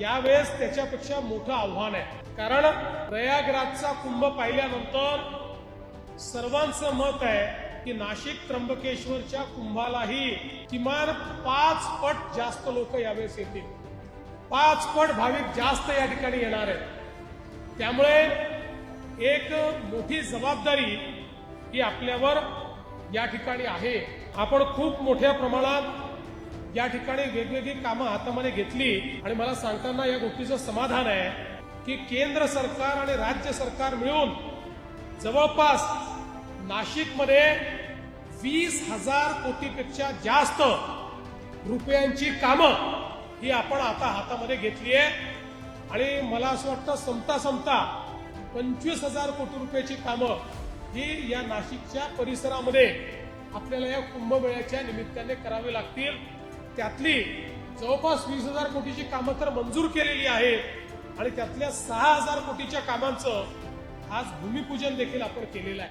यावेळेस त्याच्यापेक्षा मोठं आव्हान आहे. कारण प्रयागराजचा कुंभ पाहिल्यानंतर सर्वांचं मत आहे की नाशिक त्र्यंबकेश्वरच्या कुंभालाही किमान पाच पट जास्त लोक यावेळेस येतील. पाच पट भाविक जास्त या ठिकाणी येणार आहेत. त्यामुळे एक मोठी जबाबदारी ही आपल्यावर या ठिकाणी आहे. आपण खूप मोठ्या प्रमाणात या ठिकाणी वेगवेगळी कामं हातामध्ये घेतली आणि मला सांगताना या गोष्टीचं समाधान आहे की केंद्र सरकार आणि राज्य सरकार मिळून जवळपास नाशिकमध्ये वीस हजार कोटीपेक्षा जास्त रुपयांची कामं ही आपण आता हातामध्ये घेतली आहे. आणि मला असं वाटतं संपता संपता पंचवीस हजार कोटी रुपयाची कामं ही या नाशिकच्या परिसरामध्ये आपल्याला या कुंभमेळ्याच्या निमित्ताने करावी लागतील. त्यातली जवळपास वीस हजार कोटीची कामं तर मंजूर केलेली आहेत. आणि त्यातल्या सहा हजार कोटीच्या कामांचं आज भूमिपूजन देखील आपण केलेलं आहे.